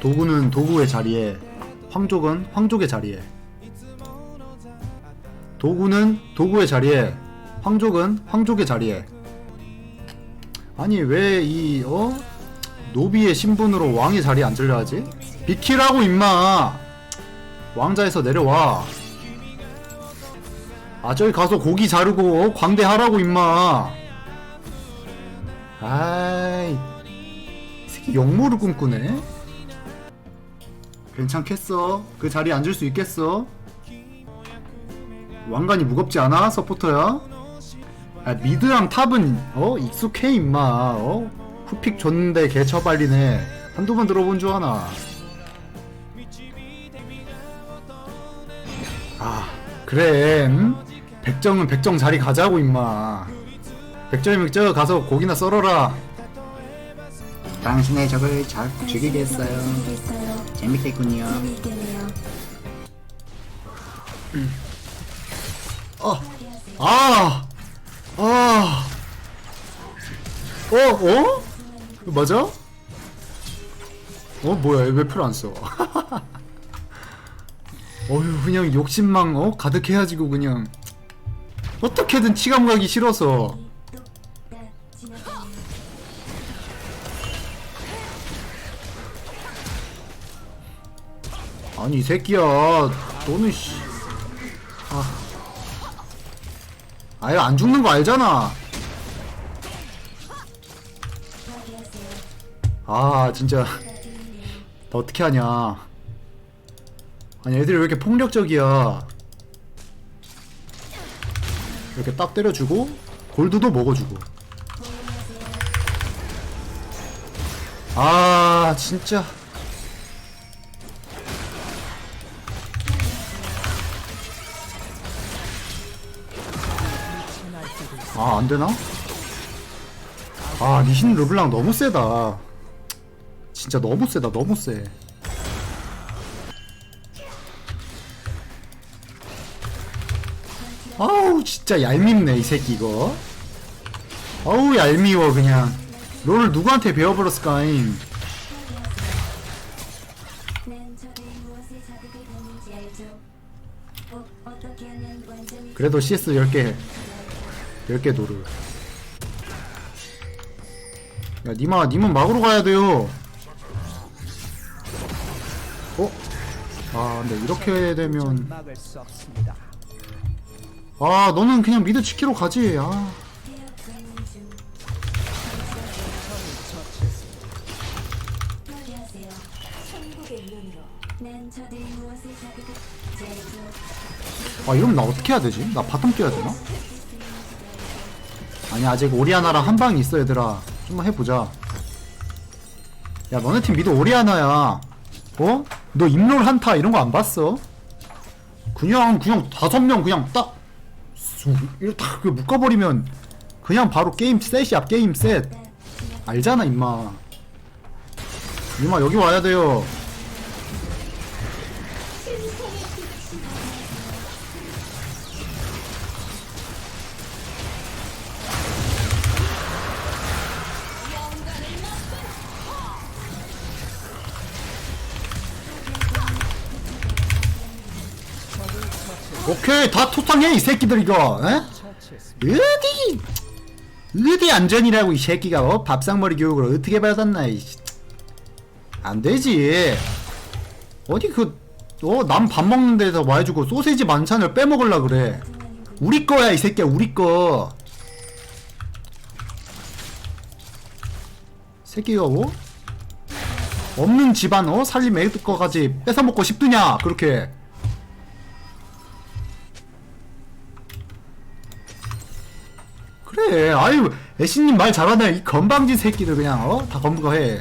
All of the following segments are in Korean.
도구는 도구의 자리에 황족은 황족의 자리에 도구는 도구의 자리에 황족은 황족의 자리에 아니 왜 이 어? 노비의 신분으로 왕의 자리에 앉으려 하지? 비키라고 임마 왕자에서 내려와 아 저기 가서 고기 자르고 어? 광대하라고 임마 아이 역모를 꿈꾸네. 괜찮겠어? 그 자리에 앉을 수 있겠어? 왕관이 무겁지 않아 서포터야? 아, 미드랑 탑은 어 익숙해 임마. 어? 후픽 줬는데 개처 발리네. 한두 번 들어본 줄 아나. 아 그래 응? 백정은 백정 자리 가자고 임마. 백정이면 저 가서 고기나 썰어라 당신의 적을 잘 죽이겠어요. 재밌겠군요. 어, 아, 아, 어, 어? 맞아? 어, 뭐야, 왜 표를 안 써? 어휴, 그냥 욕심망, 어? 가득해가지고, 그냥. 어떻게든 치감 가기 싫어서. 아니, 이 새끼야. 너는, 씨. 아. 아예 안 죽는 거 알잖아. 아 진짜 나 어떻게 하냐. 아니 애들이 왜 이렇게 폭력적이야. 이렇게 딱 때려주고 골드도 먹어주고. 아 진짜. 아 안되나? 아 리신 르블랑 너무 세다. 진짜 너무 세다 너무 세. 아우 진짜 얄밉네 이 새끼 이거. 아우 얄미워 그냥. 롤 누구한테 배워버렸을까잉? 그래도 CS 10개 10개 노르 야 니마 님은 막으로 가야 돼요 어? 아 근데 이렇게 되면. 아 너는 그냥 미드 치키로 가지 아 아 이러면 나 어떻게 해야 되지? 나 바텀 뛰어야 되나? 아니 아직 오리아나랑 한 방이 있어 얘들아. 좀만 해보자. 야 너네 팀 미드 오리아나야. 어? 너 입롤 한타 이런 거 안 봤어? 그냥 그냥 다섯 명 그냥 딱 수- 이렇게 묶어버리면 그냥 바로 게임 셋이야 게임 셋. 알잖아 임마. 임마 여기 와야 돼요 오케이 다 토탕해 이 새끼들 이거 에? 어디 어디 안전이라고 이 새끼가 어? 밥상머리 교육을 어떻게 받았나 이 씨. 안 되지 어디 그어남 밥 먹는 데서 와가지고 소세지 만찬을 빼먹을라 그래 우리 거야 이 새끼야 우리 거 새끼가 어? 없는 집안 어? 살림 애들 거까지 뺏어 먹고 싶드냐 그렇게 그래 아유 애신님 말 잘하네 이 건방진 새끼들 그냥 어? 다 검거해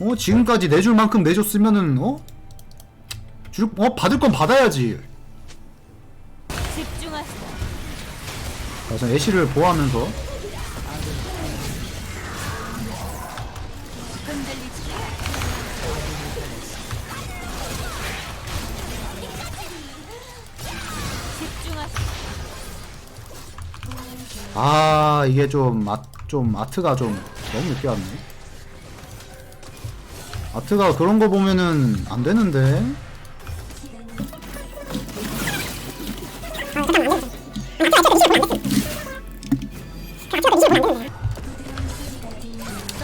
어 지금까지 내줄 만큼 내줬으면은 어? 줄, 어 받을 건 받아야지 집중하세요. 그래서 애쉬를 보호하면서 아 이게 좀, 아, 좀 아트가 좀 너무 늦게 왔네 아트가 그런 거 보면은 안 되는데.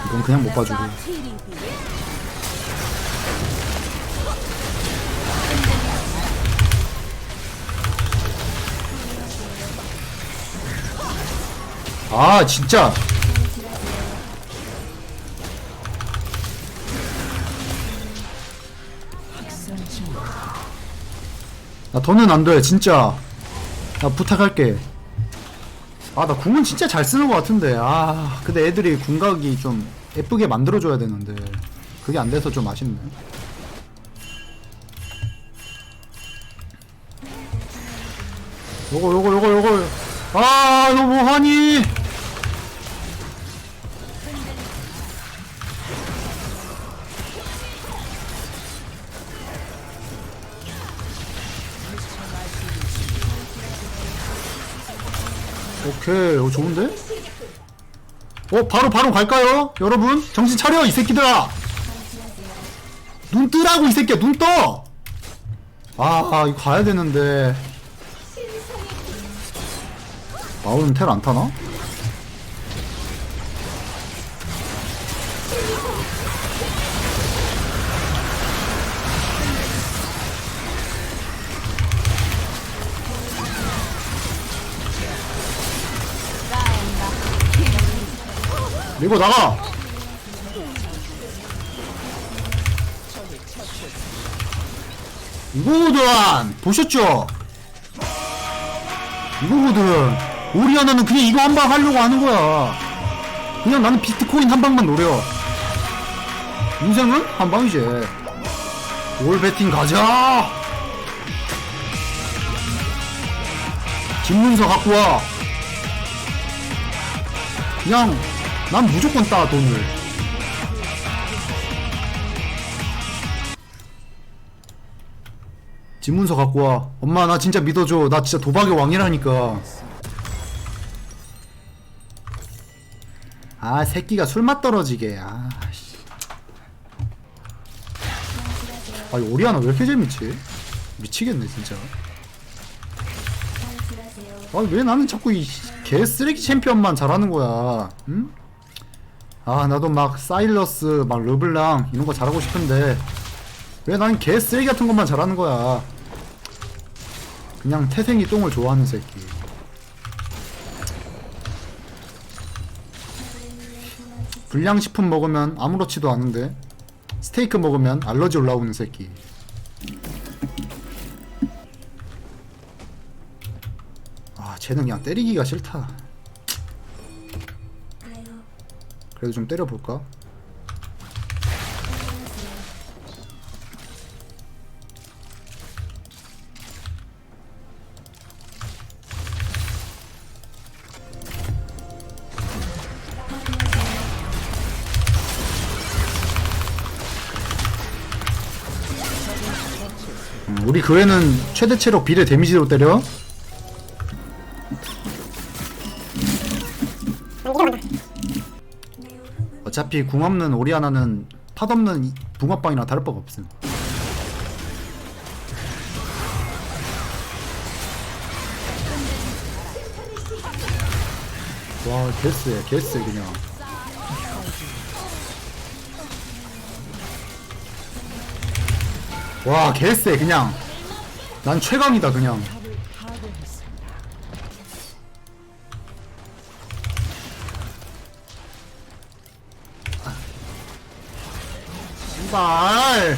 이건 그냥 못 봐주고. 아 진짜. 나 더는 안돼 진짜. 나 부탁할게. 아 나 궁은 진짜 잘 쓰는 것 같은데. 아 근데 애들이 궁각이 좀 예쁘게 만들어줘야 되는데. 그게 안 돼서 좀 아쉽네. 요거 요거 요거 요거. 아 뭐하니 오케이 어, 좋은데? 어 바로 바로 갈까요? 여러분 정신 차려 이 새끼들아 눈 뜨라고 이 새끼야 눈 떠 아 이거 가야 되는데 마울은 텔안 타나? 밀고 나가! 이거거든! 보셨죠? 이거거든! 오리아나는 그냥 이거 한 방 하려고 하는 거야. 그냥 나는 비트코인 한 방만 노려. 인생은 한 방이지. 올 배팅 가자! 집문서 갖고 와. 그냥 난 무조건 따 돈을 집문서 갖고 와 엄마 나 진짜 믿어줘 나 진짜 도박의 왕이라니까 아 새끼가 술맛 떨어지게 아 씨. 아이 오리아나 왜 이렇게 재밌지? 미치겠네 진짜 아왜 나는 자꾸 이 개 쓰레기 챔피언만 잘하는 거야? 응? 아 나도 막 사일러스 막 르블랑 이런 거 잘하고 싶은데 왜 나는 개 쓰레기 같은 것만 잘하는 거야? 그냥 태생이 똥을 좋아하는 새끼. 불량식품 먹으면 아무렇지도 않은데 스테이크 먹으면 알러지 올라오는 새끼. 아 그냥 때리기가 싫다. 그래도 좀 때려볼까? 음, 우리 그 애는 최대 체력 비례 데미지로 때려? 어차피 궁 없는 오리아나는 팟 없는 이- 붕어빵이랑 다를 바가 없음. 와 개쎄 개쎄 그냥. 와 개쎄 그냥. 난 최강이다 그냥. 씨발.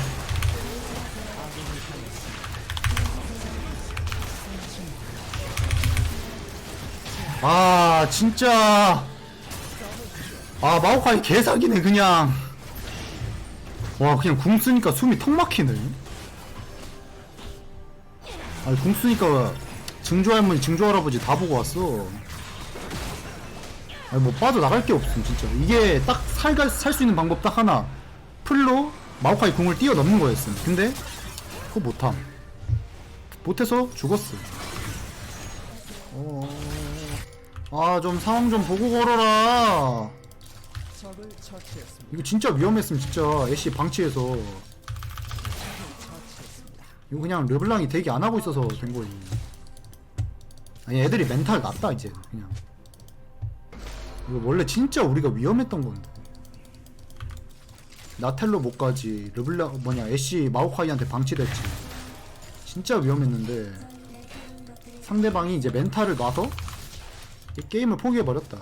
아 진짜. 아 마오카이 개사기네 그냥. 와 그냥 궁 쓰니까 숨이 턱 막히네. 아니 궁 쓰니까 증조 할머니 증조 할아버지 다 보고 왔어. 아니 뭐 빠져나갈 게 없음 진짜. 이게 딱살살수 있는 방법 딱 하나. 풀로 마오카이 궁을 뛰어넘는 거였음 근데 그거 못함 못해서 죽었어 아좀 상황 좀 보고 걸어라. 이거 진짜 위험했으면 진짜 애쉬 방치해서. 이거 그냥 르블랑이 대기 안 하고 있어서 된 거지. 아니 애들이 멘탈 났다 이제 그냥. 이거 원래 진짜 우리가 위험했던 건데. 나텔로 못 가지. 르블랑 뭐냐 애쉬 마오카이한테 방치됐지. 진짜 위험했는데 상대방이 이제 멘탈을 놔서 이 게임을 포기해 버렸다.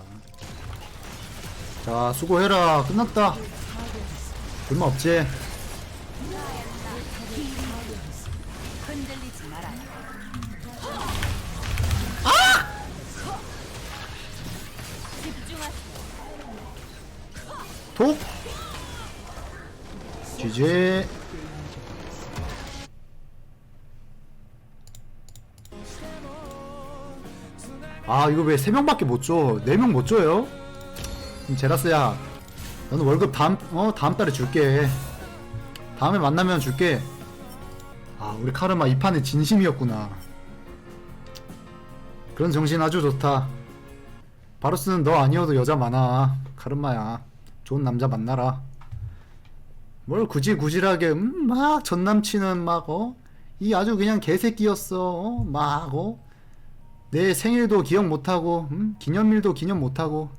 자 수고해라 끝났다. 얼마 없지. 흔들리지 말아요. 독 GG 아 이거 왜 3명밖에 못 줘? 4명 못 줘요? 그럼 제라스야 너는 월급 다음 어 다음 달에 줄게. 다음에 만나면 줄게. 아 우리 카르마 이 판에 진심이었구나. 그런 정신 아주 좋다. 바루스는 너 아니어도 여자 많아. 카르마야 좋은 남자 만나라 뭘 굳이 구질하게 음, 막 전남친은 막 어 이 아주 그냥 개새끼였어 어? 막 어? 내 생일도 기억 못하고 음? 기념일도 기념 못하고